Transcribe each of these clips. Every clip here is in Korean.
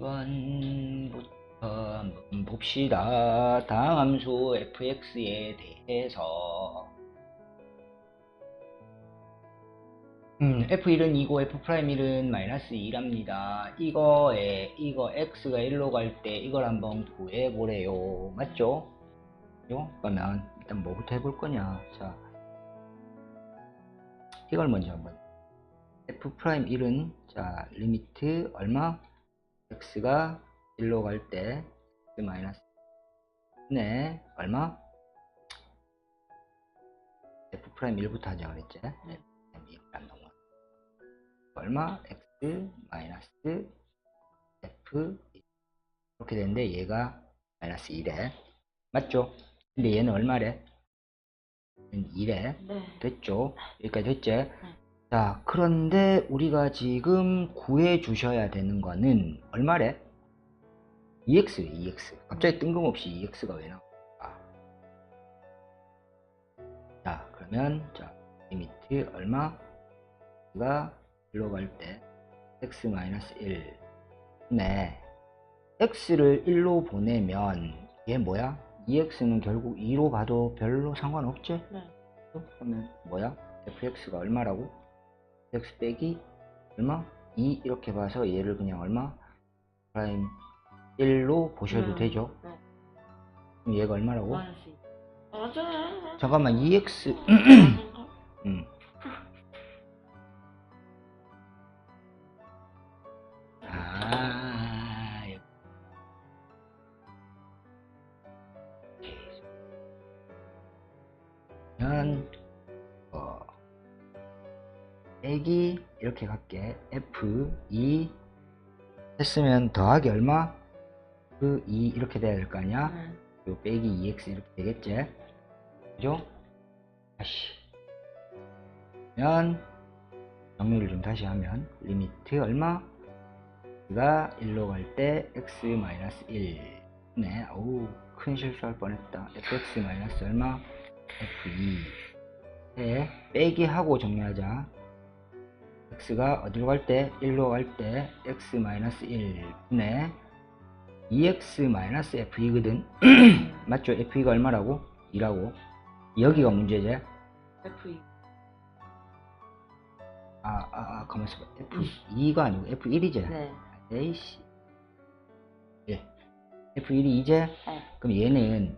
2번부터 한번 봅시다. 다음 함수 fx에 대해서 음, F1은 2고 F'1은 마이너스 2랍니다. 이거에 이거 x가 1로 갈 때 이걸 한번 구해보래요. 맞죠? 요? 그러면 일단 뭐부터 해볼 거냐? 자, 이걸 먼저 한번 F'1은 자 리미트 얼마? X가 1로 갈 때 x 마이너스 네 얼마? F'1부터 하자 그랬지? 네. F'1 넘어 얼마? x 마이너스 f 이렇게 되는데 얘가 마이너스 1에 맞죠? 근데 얘는 얼마래? 2래 네. 됐죠? 여기까지 됐지? 자, 그런데 우리가 지금 구해 주셔야 되는 거는 얼마래? EX, EX. 갑자기 뜬금없이 EX가 왜 나올까? 자, 그러면, 자, 리미트 얼마? 가 1로 갈 때, x-1. 네. x를 1로 보내면, 얘 뭐야? EX는 결국 2로 가도 별로 상관없지? 네. 그러면 뭐야? fx가 얼마라고? X 빼기 얼마? 2 이렇게 봐서 얘를 그냥 얼마? 프라임 1로 보셔도 음, 되죠? 네. 그럼 얘가 얼마라고? 맞아요. 잠깐만 2x 음. 갈게 F2 했으면 더하기 얼마? 그 2 이렇게 돼야 될 거 아니야? 네. 요 빼기 2x 이렇게 되겠지? 그죠? 다시 그러면 정리를 좀 다시 하면 리미트 얼마? 가 1로 갈 때 x 1 네, 어우 큰 실수할 뻔했다 fx 마이너스 얼마? f2 네, 빼기 하고 정리하자 x가 어디로 갈 때? 1로 갈 때 x 1 네, 2x f2거든 맞죠? f2가 얼마라고? 2라고 여기가 문제지 F2. 아, 아, 아, 가만있어 봐. F2가 아니고 F1이지? 네. 에이씨. 예. F1이 이제? 네. 그럼 얘는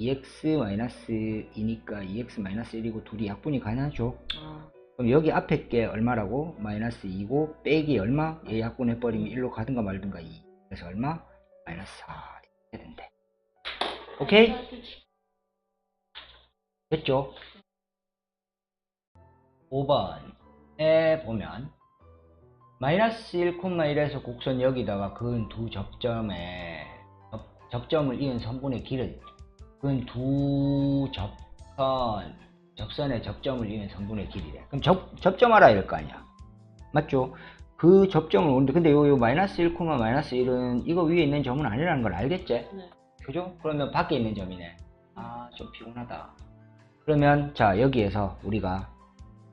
2x-2니까 2x-1이고 둘이 약분이 가능하죠? 아, 그럼 여기 앞에 게 얼마라고? 마이너스 2고 빼기 얼마? 얘 약분해 버리면 1로 가든가 말든가 2. 그래서 얼마? 마이너스 4. 이렇게 된대. 오케이? 됐죠? 5번에 보면 마이너스 1,1에서 곡선 여기다가 그은 두 접점에 접, 접점을 이은 선분의 길은 그은 두 접선 접선의 접점을 이은 선분의 길이래 그럼 접, 접점하라 이럴 거 아니야 맞죠? 그 접점을 오는데 근데 요, 요 마이너스 1, 마이너스 1은 이거 위에 있는 점은 아니라는 걸 알겠지? 네. 그죠? 그러면 밖에 있는 점이네 아 좀 피곤하다 그러면 자 여기에서 우리가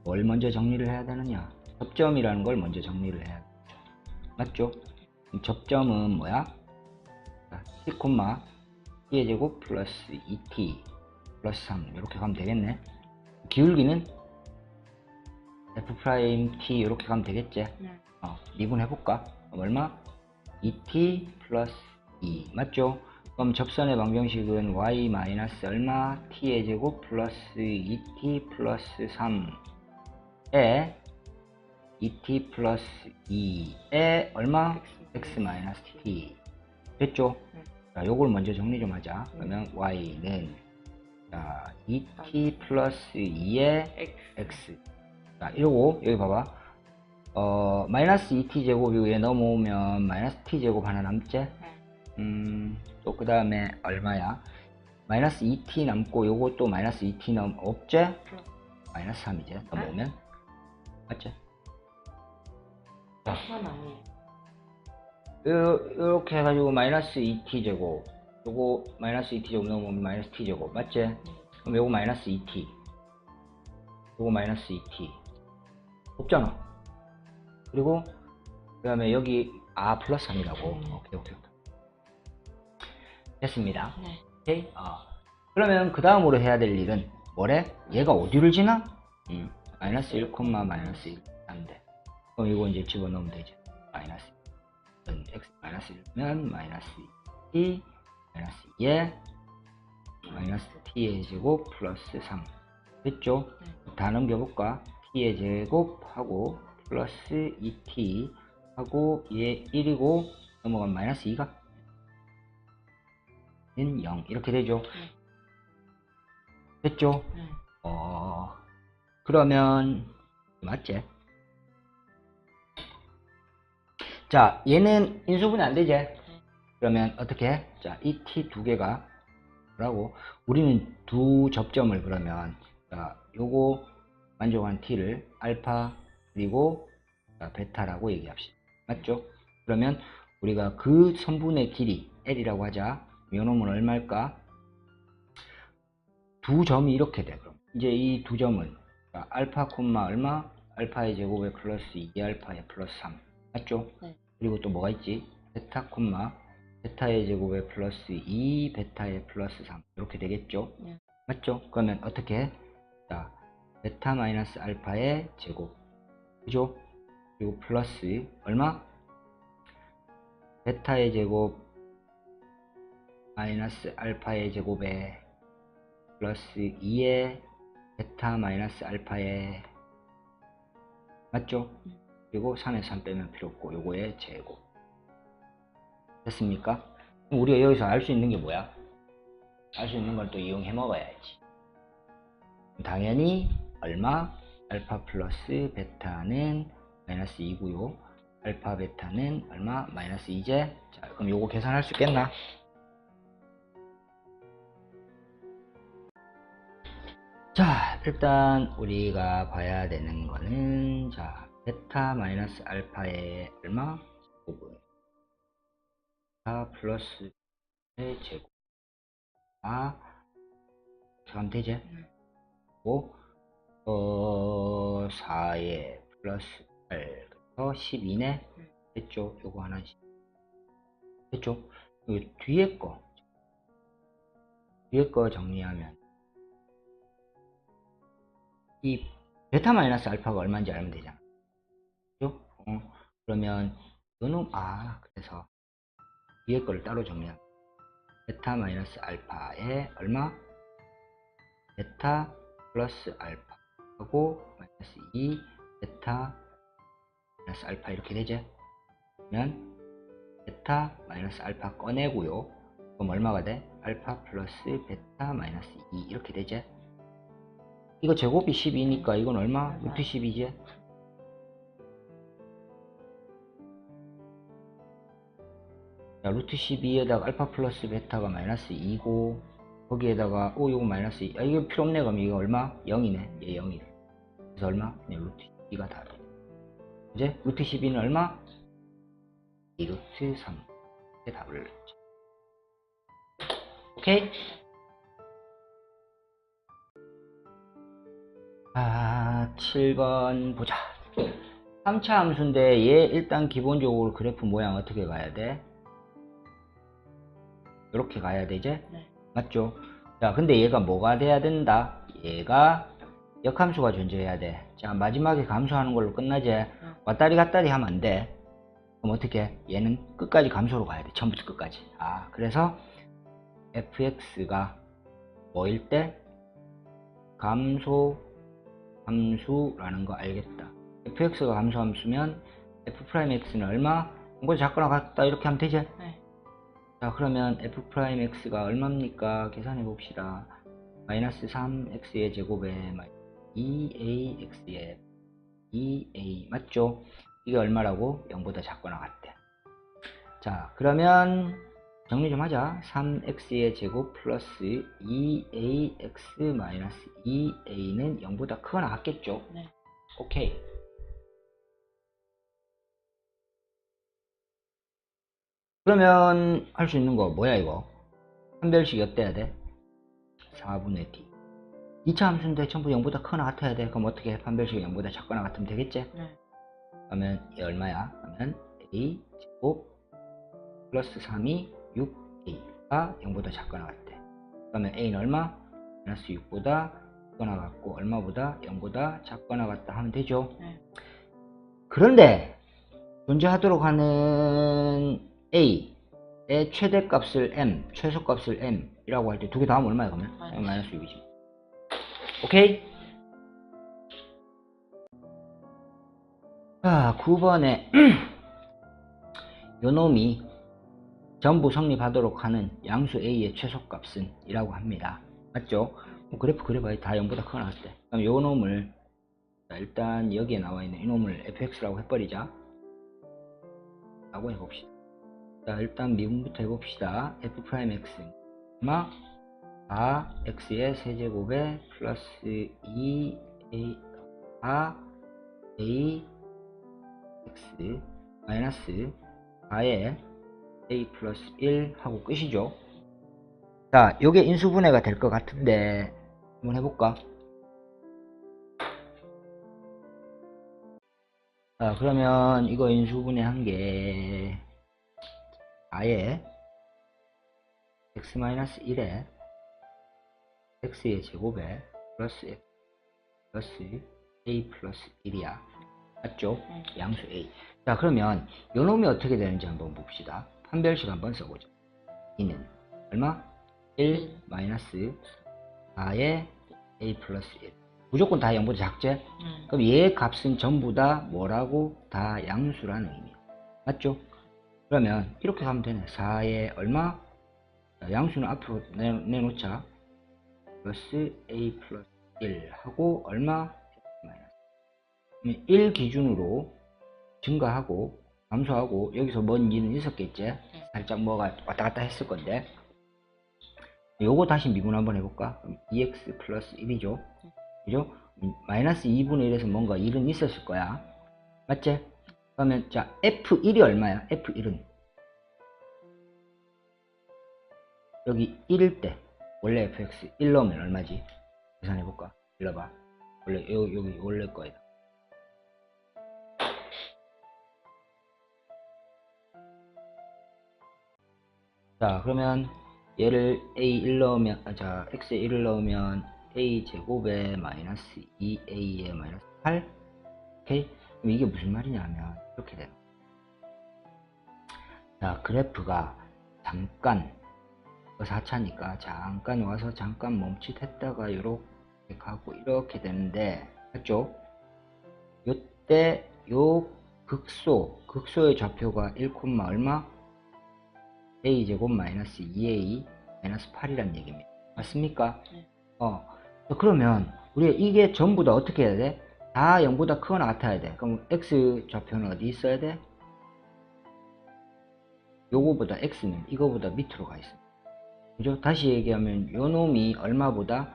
뭘 먼저 정리를 해야 되느냐 접점이라는 걸 먼저 정리를 해야 되죠 맞죠? 접점은 뭐야? 자, 10, t의 제곱 플러스 2t 플러스 3 이렇게 가면 되겠네 기울기는 f 프라임 t 이렇게 가면 되겠지 네. 어, 미분해볼까? 얼마? 2t 플러스 2 맞죠? 그럼 접선의 방정식은 y 마이너스 얼마? t의 제곱 플러스 2t 플러스 3에 2t 플러스 2에 얼마? x 마이너스 t 됐죠? 네. 자, 요걸 먼저 정리 좀 하자. 그러면 y는 자, 2t 플러스 2에 X. 자 이러고 여기 봐봐. 어 마이너스 2t 제곱 위에 넘어오면 마이너스 t 제곱 하나 남지? 네. 음 또 그 다음에 얼마야? 마이너스 2t 남고 요것도 마이너스 2t 넘 없지. 마이너스 3이지 넘어오면? 맞지? 하나 아니에요. 요, 요렇게 해가지고 마이너스 2t 제곱 요거 마이너스 2t 제곱 넘어오면 마이너스 t 제곱 맞지 그럼 요거 마이너스 2t 요거 마이너스 2t 없잖아 그리고 그 다음에 여기 아 플러스 3이라고 음. 오케이 오케이 됐습니다 네. 오케이 어. 그러면 그 다음으로 해야 될 일은 뭐래? 얘가 어디를 지나? 음, 마이너스 1, 마이너스 1 한데 그럼 이거 이제 집어넣으면 되죠 마이너스 1 x 마이너스 1면 마이너스 2 마이너스 2에 마이너스 t의 제곱 플러스 3 됐죠? 다 넘겨볼까? t의 제곱하고 플러스 2t 하고 얘 1이고 넘어가면 마이너스 2가 는 0 이렇게 되죠? 됐죠? 네. 어 그러면 맞지? 자 얘는 인수분해 안 되지? 그러면 어떻게 해? 자, 이 t 두 개가 뭐라고? 우리는 두 접점을 그러면 자, 요거 만족한 t를 알파 그리고 자, 베타라고 얘기합시다. 맞죠? 그러면 우리가 그 선분의 길이 l이라고 하자. 요놈은 얼마일까? 두 점이 이렇게 돼. 그럼 이제 이 두 점은 자, 알파 콤마 얼마? 알파의 제곱에 플러스 2알파의 플러스 3 맞죠? 네. 그리고 또 뭐가 있지? 베타 콤마 베타의 제곱에 플러스 2 베타의 플러스 3 이렇게 되겠죠? 네. 맞죠? 그러면 어떻게 해? 자 베타 마이너스 알파의 제곱 그죠? 그리고 플러스 얼마? 베타의 제곱 마이너스 알파의 제곱에 플러스 2의 베타 마이너스 알파의 맞죠? 음. 그리고 3에 3 빼면 필요 없고 요거의 제곱 됐습니까? 우리가 여기서 알 수 있는 게 뭐야? 알 수 있는 걸 또 이용해 먹어야지 당연히 얼마? 알파 플러스 베타는 마이너스 2고요 알파 베타는 얼마? 마이너스 2제 자 그럼 요거 계산할 수 있겠나? 자 일단 우리가 봐야 되는 거는 자 베타 마이너스 알파의 얼마? 제곱 은 베타 플러스 의 제곱 아 그럼 되지? 음. 고 어, 4에 플러스 8 그래서 12네 음. 됐죠? 요거 하나씩 됐죠? 요 뒤에 거 뒤에 거 정리하면 이 베타 마이너스 알파가 얼마인지 알면 되잖아 그죠? 어, 그러면 요놈 아 그래서 뒤에 거를 따로 정리하면 베타 마이너스 알파에 얼마? 베타 플러스 알파 하고 마이너스 2 베타 마이너스 알파 이렇게 되죠? 그러면 베타 마이너스 알파 꺼내고요 그럼 얼마가 돼? 알파 플러스 베타 마이너스 2 이렇게 되죠? 이거 제곱이 12니까 이건 얼마? 루트 12지? 자, 루트 12에다가 알파 플러스 베타가 마이너스 2고 거기에다가 오 이거 마이너스 2. 아 이거 필요 없네 그럼 이거 얼마? 0이네 얘 0이래 그래서 얼마? 그냥 루트 2가 답이 이제 루트 12는 얼마? 2루트 3 이렇게 답을 넣죠 오케이? 아 7번 보자 3차 함수인데 얘 일단 기본적으로 그래프 모양 어떻게 가야 돼? 이렇게 가야 되지? 네. 맞죠? 자, 근데 얘가 뭐가 돼야 된다? 얘가 역함수가 존재해야 돼. 자, 마지막에 감소하는 걸로 끝나지? 왔다리 갔다리 하면 안 돼. 그럼 어떻게? 해? 얘는 끝까지 감소로 가야 돼. 처음부터 끝까지. 아, 그래서 fx가 뭐일 때? 감소 함수라는 거 알겠다. fx가 감소 함수면 f'x는 얼마? 이거 작거나 같다 이렇게 하면 되지? 네. 자 그러면 f'x가 얼마입니까? 계산해 봅시다. 마이너스 3x의 제곱에 2ax의 2a 맞죠? 이게 얼마라고? 0보다 작거나 같대. 자 그러면 정리 좀 하자. 3x의 제곱 플러스 2ax 마이너스 2a는 0보다 크거나 같겠죠? 네. 오케이. 그러면 할 수 있는 거 뭐야 이거? 한별식 어때야 돼? 4분의 d 2차 함수인데 전부 0보다 크거나 같아야 돼 그럼 어떻게 해? 판별식이 0보다 작거나 같으면 되겠지? 네. 그러면 얘 얼마야? 그러면 a 제곱 플러스 3이 6a가 0보다 작거나 같대. 그러면 a는 얼마? 마이너스 6보다 작거나 같고 얼마보다 0보다 작거나 같다 하면 되죠. 네. 그런데 존재하도록 하는 a의 최대값을 m, 최소값을 m이라고 할 때 두 개다 하면 얼마야 그러면? 마이너스. 마이너스 6이지. 오케이? 자, 9번에 요놈이 전부 성립하도록 하는 양수 a의 최소값은 이라고 합니다. 맞죠? 뭐 그래프 그려봐야 다 0보다 크거나 같대. 그럼 요 놈을 자, 일단 여기에 나와 있는 이놈을 fx라고 해버리자. 라고 해봅시다. 자, 일단 미분부터 해봅시다. f'x 얼마? 4x의 세제곱에 플러스 2a 4a x 마이너스 4에 a 플러스 1 하고 끝이죠. 자, 요게 인수분해가 될 것 같은데 한번 해볼까? 자, 그러면 이거 인수분해 한게 4에 x 마이너스 1에 x의 제곱에 플러스 x 플러스 a 플러스 1이야. 맞죠? 네. 양수 a. 자, 그러면 요 놈이 어떻게 되는지 한번 봅시다. 판별식 한번 써보죠. 이는 얼마? 1 마이너스 4의 a 플러스 1. 무조건 다 0보다 작지? 네. 그럼 얘의 값은 전부 다 뭐라고? 다 양수라는 의미야. 맞죠? 그러면 이렇게 가면 되네. 4의 얼마? 자, 양수는 앞으로 내, 내놓자. 플러스 a 플러스 1 하고 얼마? 마이너스. 그러면 1 기준으로 증가하고 감소하고 여기서 먼 2는 있었겠지? 살짝 뭐가 왔다 갔다 했을 건데 요거 다시 미분 한번 해볼까? 그럼 2x 플러스 1이죠? 그죠? 음, 마이너스 2분의 1에서 뭔가 1은 있었을 거야. 맞지? 그러면 자 F1이 얼마야? F1은 여기 1일 때 원래 fx 1 넣으면 얼마지? 계산해볼까? 일러봐. 원래 여기, 여기 원래 거에다. 자 그러면 얘를 a1 넣으면 아, 자 x에 1을 넣으면 a 제곱에 마이너스 2a에 마이너스 8 오케이 그럼 이게 무슨 말이냐면 이렇게 돼요 자 그래프가 잠깐 4차니까 잠깐 와서 잠깐 멈칫했다가 이렇게 가고 이렇게 되는데 맞죠 요때 요 극소 극소의 좌표가 1, 얼마 a 제곱 마이너스 2a 마이너스 8이란 얘기입니다. 맞습니까? 네. 어. 그러면 우리가 이게 전부 다 어떻게 해야 돼? 다 0보다 크거나 같아야 돼. 그럼 x 좌표는 어디 있어야 돼? 요거보다 x는 이거보다 밑으로 가 있어. 그죠? 다시 얘기하면 요 놈이 얼마보다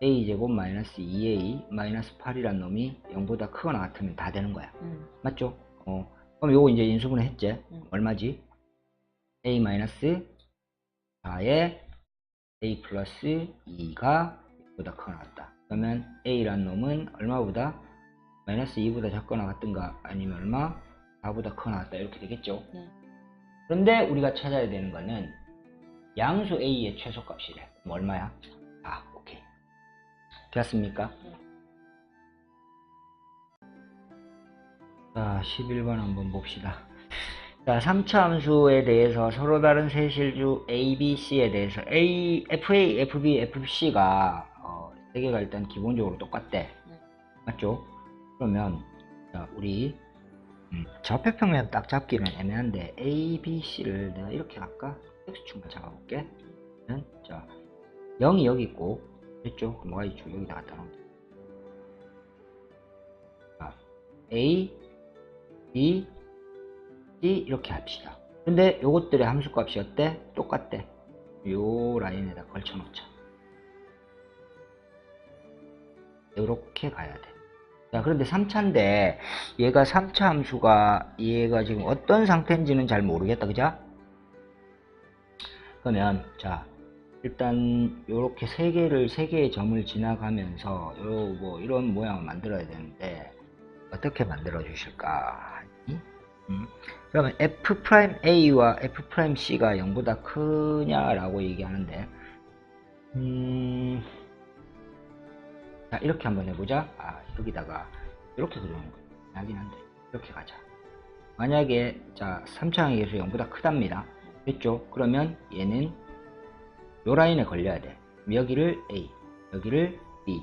a 제곱 마이너스 2a 마이너스 8이란 놈이 0보다 크거나 같으면 다 되는 거야. 음. 맞죠? 어. 그럼 요거 이제 인수분해 했지? 음. 얼마지? a 마이너스 4에 a 플러스 2가 보다 크거나 같다. 그러면 a란 놈은 얼마보다 마이너스 2보다 작거나 같든가 아니면 얼마 4보다 크거나 같다 이렇게 되겠죠. 네. 그런데 우리가 찾아야 되는 거는 양수 a의 최소값이래. 그럼 얼마야? 아, 오케이. 됐습니까? 네. 자, 11번 한번 봅시다. 자, 3차 함수에 대해서 서로 다른 세 실주 A, B, C에 대해서 A, FA, FB, FC가 어, 세 개가 일단 기본적으로 똑같대. 네. 맞죠? 그러면 자, 우리 음, 좌표평면 딱 잡기는 애매한데 A, B, C를 내가 이렇게 할까? X축만 잡아볼게. 는 자, 0이 여기 있고 됐죠? 그럼 Y축 여기다 갖다 놓으면 돼. 자, A, B, C 이렇게 합시다. 근데 요것들의 함수값이 어때? 똑같대. 요 라인에다 걸쳐 놓자. 이렇게 가야 돼. 자, 그런데 3차인데 얘가 3차 함수가 얘가 지금 어떤 상태인지는 잘 모르겠다. 그죠? 그러면 자, 일단 요렇게 세 개를 세 개의 점을 지나가면서 요 뭐 이런 모양을 만들어야 되는데 어떻게 만들어 주실까? 그러면 f 프라임 a와 f 프라임 c가 0보다 크냐라고 얘기하는데 음, 자 이렇게 한번 해보자. 아 여기다가 이렇게 그리는 거 하긴 한데 이렇게 가자. 만약에 자 3차항의 계수 0보다 크답니다. 됐죠? 그러면 얘는 요 라인에 걸려야 돼. 여기를 a 여기를 b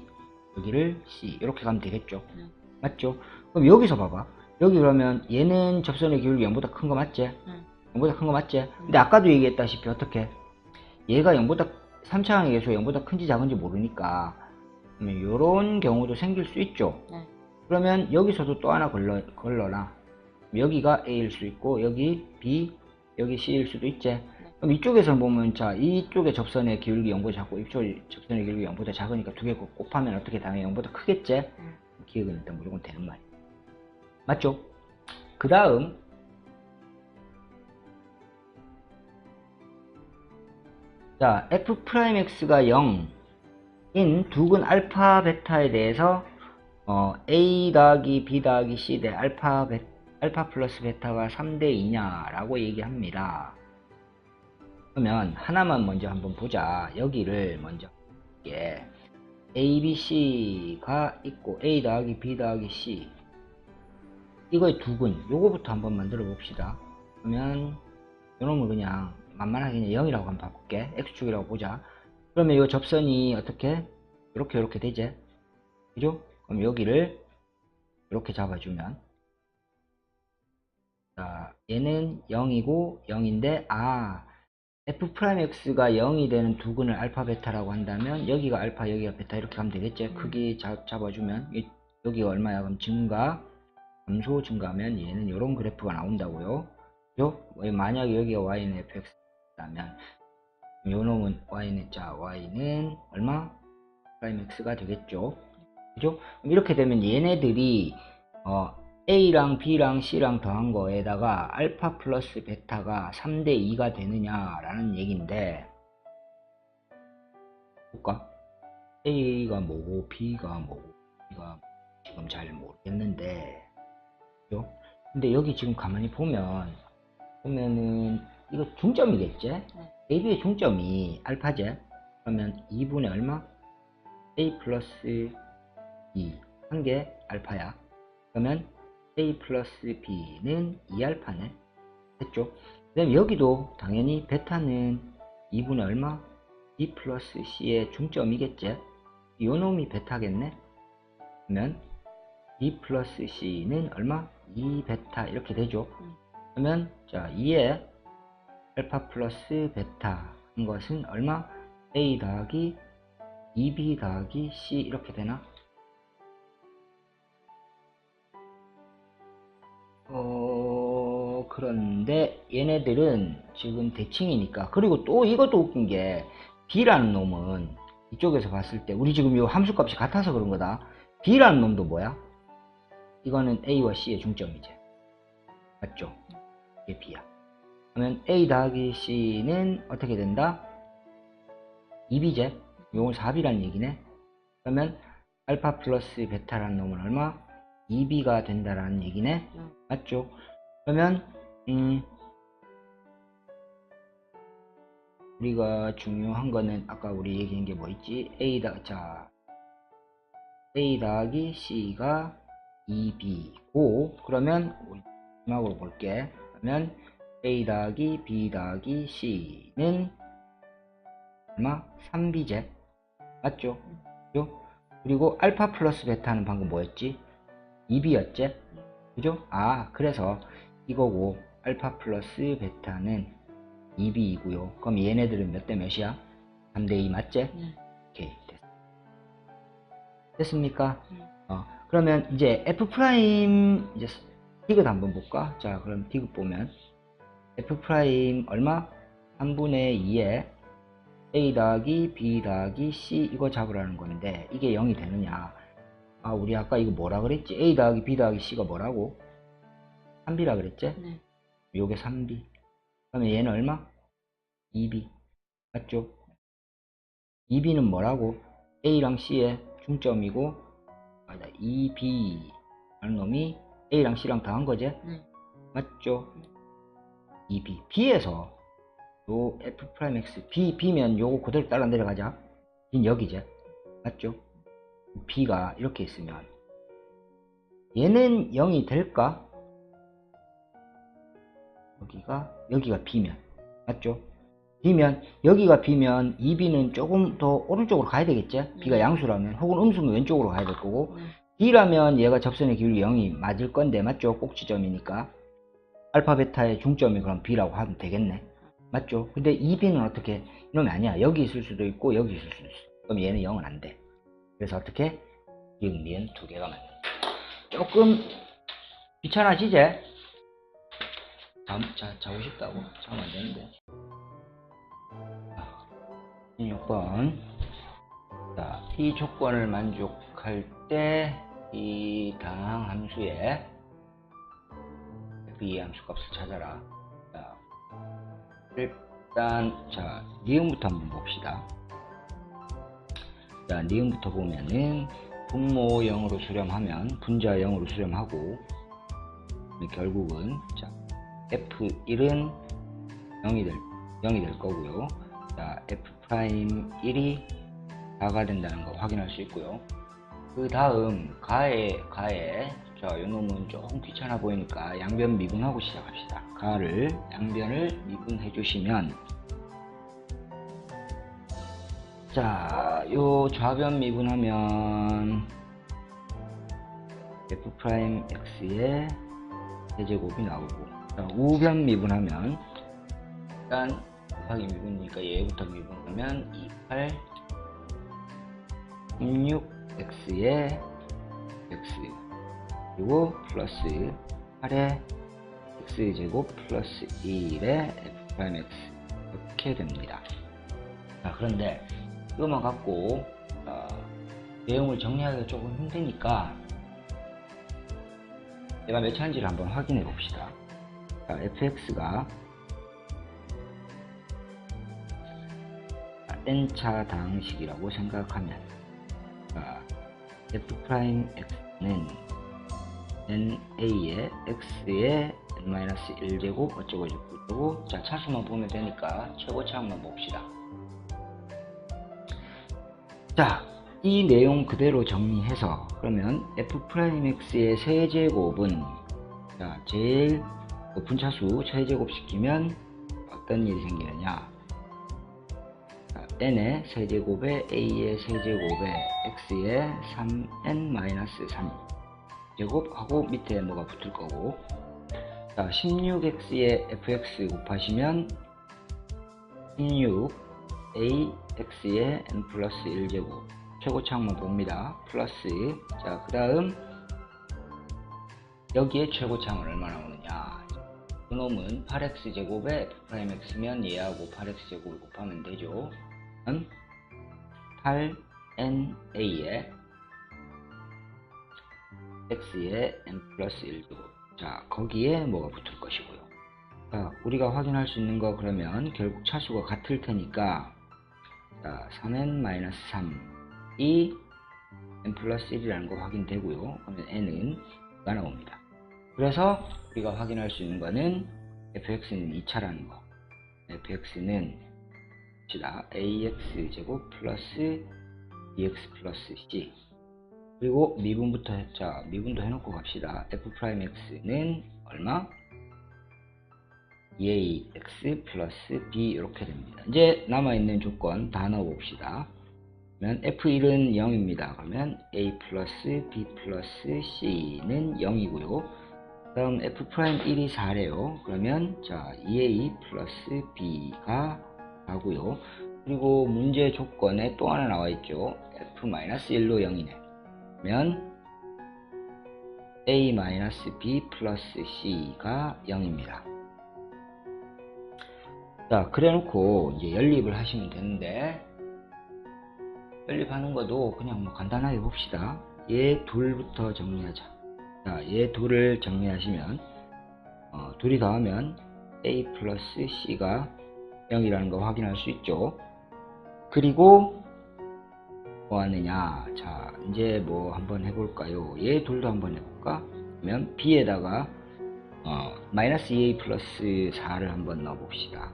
여기를 c 이렇게 가면 되겠죠? 응. 맞죠? 그럼 여기서 봐봐. 여기 그러면 얘는 접선의 기울기 0보다 큰 거 맞지? 응. 0보다 큰 거 맞지? 근데 아까도 얘기했다시피 어떻게 얘가 0보다 3차항의 계수가 0보다 큰지 작은지 모르니까 그러면 요런 경우도 생길 수 있죠. 네. 그러면 여기서도 또 하나 걸러, 걸러라. 여기가 A일 수 있고 여기 B 여기 C일 수도 있지. 그럼 이쪽에서 보면 자 이쪽에 접선의 기울기 0보다 작고 이쪽 접선의 기울기 0보다 작으니까 두 개 곱하면 어떻게 당연히 0보다 크겠지? 응. 기억은 일단 무조건 되는 말이에요 맞죠? 그 다음 자 f'x가 0 인 두근 알파 베타에 대해서 어, a 더하기 b 더하기 c 대 알파 베, 알파 플러스 베타가 3대 2냐 라고 얘기합니다. 그러면 하나만 먼저 한번 보자. 여기를 먼저 볼게. A, b, c가 있고 a 더하기 b 더하기 c. 이거의 두근 요거부터 한번 만들어 봅시다. 그러면 요놈을 그냥 만만하게 그냥 0이라고 한번 바꿀게. X축이라고 보자 그러면 이 접선이 어떻게? 이렇게 이렇게 되지? 그죠? 그럼 여기를 이렇게 잡아주면 자 얘는 0이고 0인데 아 f'x가 0이 되는 두근을 알파 베타라고 한다면 여기가 알파 여기가 베타 이렇게 하면 되겠지? 음. 크기 잡, 잡아주면 이- 여기가 얼마야? 그럼 증가 감소 증가하면 얘는 이런 그래프가 나온다고요. 그죠? 왜 만약에 여기가 y는 fx라면 요 놈은 y는 자 y는 얼마? 프라임 x가 되겠죠 그죠? 이렇게 되면 얘네들이 어, a랑 b랑 c랑 더한 거에다가 알파 플러스 베타가 3대 2가 되느냐라는 얘기인데 볼까? a가 뭐고 b가 뭐고 b가 지금 잘 모르겠는데 그죠? 근데 여기 지금 가만히 보면 보면은 이거 중점이겠지? AB의 중점이 알파제 그러면 2분의 얼마? A 플러스 2한개 알파야 그러면 A 플러스 B는 2알파네 됐죠? 그 다음에 여기도 당연히 베타는 2분의 얼마? B 플러스 C의 중점이겠지? 요 놈이 베타겠네? 그러면 B 플러스 C는 얼마? 2베타 이렇게 되죠? 그러면 자 2에 알파 플러스 베타 한 것은 얼마? A 더하기 2B 더하기 C 이렇게 되나? 어 그런데 얘네들은 지금 대칭이니까 그리고 또 이것도 웃긴 게 B라는 놈은 이쪽에서 봤을 때 우리 지금 이 함수값이 같아서 그런 거다 B라는 놈도 뭐야? 이거는 A와 C의 중점이지 맞죠? 이게 B야 그러면 A 더하기 C는 어떻게 된다? 2B제 요건 4B란 얘기네 그러면 알파 플러스 베타라는 놈은 얼마? 2B가 된다라는 얘기네 응. 맞죠? 그러면 음 우리가 중요한 거는 아까 우리 얘기한 게 뭐 있지? A 다, 자 A 더하기 C가 2B고 그러면 우리 마지막으로 볼게 그러면 A 더하기 B 더하기 C는 얼마? 3B제 맞죠? 그죠? 그리고 알파 플러스 베타는 방금 뭐였지? 2B였지? 그죠? 아 그래서 이거고 알파 플러스 베타는 2B이고요 그럼 얘네들은 몇 대 몇이야? 3대2 맞지? 네. 오케이 됐, 됐습니까? 네. 어, 그러면 이제 F 프라임 이제 디귿 한번 볼까? 자 그럼 디귿 보면 f 프라임 얼마? 3분의 2에 a 더하기 b 더하기 c 이거 잡으라는 건데 이게 0이 되느냐 아 우리 아까 이거 뭐라 그랬지? a 더하기 b 더하기 c가 뭐라고? 3b라 그랬지? 네. 요게 3b 그러면 얘는 얼마? 2b 맞죠? 2b는 뭐라고? a랑 c의 중점이고 맞아 2b라는 놈이 a랑 c랑 다 한 거지? 네. 맞죠? 네. 2B B에서 요 F 프라임 X B B면 요거 그대로 따라 내려가자 긴 여기지 맞죠? B가 이렇게 있으면 얘는 0이 될까? 여기가 여기가 B면 맞죠? B면 여기가 B면 2B는 조금 더 오른쪽으로 가야 되겠지? 네. B가 양수라면 혹은 음수면 왼쪽으로 가야 될 거고 네. B라면 얘가 접선의 기울기 0이 맞을 건데 맞죠? 꼭지점이니까 알파 베타의 중점이 그럼 B라고 하면 되겠네 맞죠? 근데 2B는 어떻게 이러면 아니야 여기 있을 수도 있고 여기 있을 수도 있어 그럼 얘는 0은 안돼 그래서 어떻게? 이응, 미은 두 개가 맞네 조금 귀찮아지지? 잠, 자, 자고 싶다고? 자면 안 되는데 16번 자, 이 조건을 만족할 때 이 다항 함수의 f2 함수 값을 찾아라. 자, 일단 자 니은부터 한번 봅시다. 자 니은부터 보면은 분모 0으로 수렴하면 분자 0으로 수렴하고 결국은 자 f1은 0이 될 0이 될 거고요. 자 f 프라임 1이 4가 된다는 거 확인할 수 있고요. 그 다음 가에 가에 자 요 놈은 조금 귀찮아 보이니까 양변 미분하고 시작합시다. 가를 양변을 미분해 주시면 자 요 좌변 미분하면 f 프라임 x의 세제곱이 나오고 자, 우변 미분하면 일단 곱하기 미분이니까 얘부터 미분하면 28 16x의 x 그리고 플러스 8의 x제곱 플러스 1의 f 프라임 x 이렇게 됩니다. 자 그런데 이것만 갖고 어, 내용을 정리하기가 조금 힘드니까 얘가 몇 차인지를 한번 확인해 봅시다. 자, fx가 n차 당식이라고 생각하면 자, f 프라임 x는 na의 x의 n-1제곱 어쩌고 저쩌고 자 차수만 보면 되니까 최고차항만 봅시다. 자이 내용 그대로 정리해서 그러면 f 프라임 x의 세제곱은 자 제일 높은 차수 최제곱 시키면 어떤 일이 생기느냐? 자, n의 세제곱에 a의 세제곱에 x의 3n-3 제곱하고 밑에 뭐가 붙을 거고. 자 16x의 fx 곱하시면 16 ax의 n 플러스 1제곱 최고차항만 봅니다. 플러스. 자그 다음 여기에 최고차항은 얼마나 오느냐. 그놈은 8x제곱에 f 프라임 x면 얘하고 8x제곱을 곱하면 되죠. 8na의 x의 n 플러스 1제곱 자 거기에 뭐가 붙을 것이고요. 자 우리가 확인할 수 있는 거 그러면 결국 차수가 같을 테니까 자 3n-3이 n 플러스 1이라는 거 확인되고요. 그러면 n은 가 나옵니다. 그래서 우리가 확인할 수 있는 거는 fx는 2차라는 거. Fx는 봅시다. Ax 제곱 플러스 bx 플러스 c 그리고 미분부터 해- 자 미분도 해놓고 갑시다. F 프라임 x는 얼마? 2ax 플러스 b 이렇게 됩니다. 이제 남아있는 조건 다 넣어봅시다. 그러면 f1은 0입니다. 그러면 a 플러스 b 플러스 c는 0이고요. 다음 f 프라임 1이 4래요. 그러면 자 2a 플러스 b가 하고요. 그리고 문제 조건에 또 하나 나와 있죠. F-1로 0이네 그러면 a-b 플러스 c가 0입니다. 자 그래 놓고 이제 연립을 하시면 되는데 연립하는 것도 그냥 뭐 간단하게 봅시다. 얘 둘부터 정리하자. 자 얘 둘을 정리하시면 어, 둘이 더하면 a 플러스 c가 0이라는 거 확인할 수 있죠. 그리고 뭐 하느냐. 자 이제 뭐 한번 해볼까요? 얘 둘도 한번 해볼까? 그러면 b에다가 어, 마이너스 2a 플러스 4를 한번 넣어봅시다.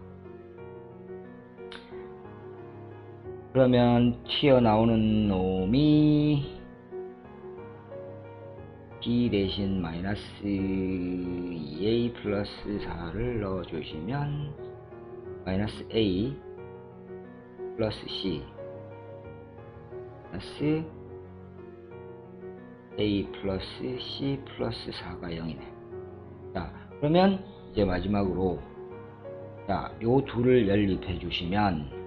그러면 튀어나오는 놈이 b 대신 마이너스 2a 플러스 4를 넣어주시면 마이너스 a 플러스 c 마이너스 a 플러스 c 플러스 4가 0이네. 자, 그러면 이제 마지막으로 자, 요 둘을 연립해 주시면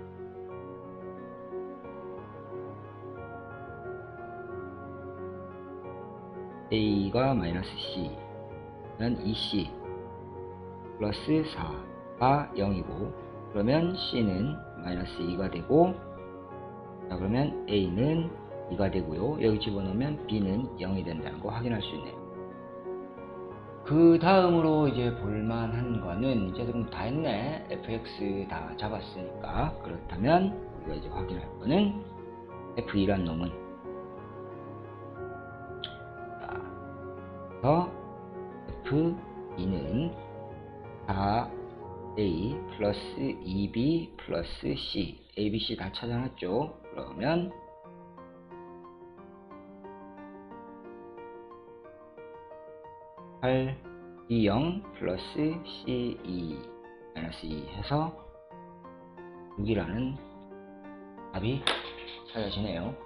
a가 마이너스 c는 2c 플러스 4가 0이고 그러면 c는 마이너스 2가 되고 자 그러면 a는 2가 되고요. 여기 집어넣으면 b는 0이 된다는 거 확인할 수 있네요. 그 다음으로 이제 볼만한 거는 이제 그럼 다 했네. Fx 다 잡았으니까. 그렇다면 우리가 이제 확인할 거는 f2란 놈은 자, 그래서 f2는 4a 플러스 2b 플러스 c. A, b, c 다 찾아놨죠 그러면 팔 E0 플러스 C2 마이너스 2 해서 6이라는 답이 찾아지네요.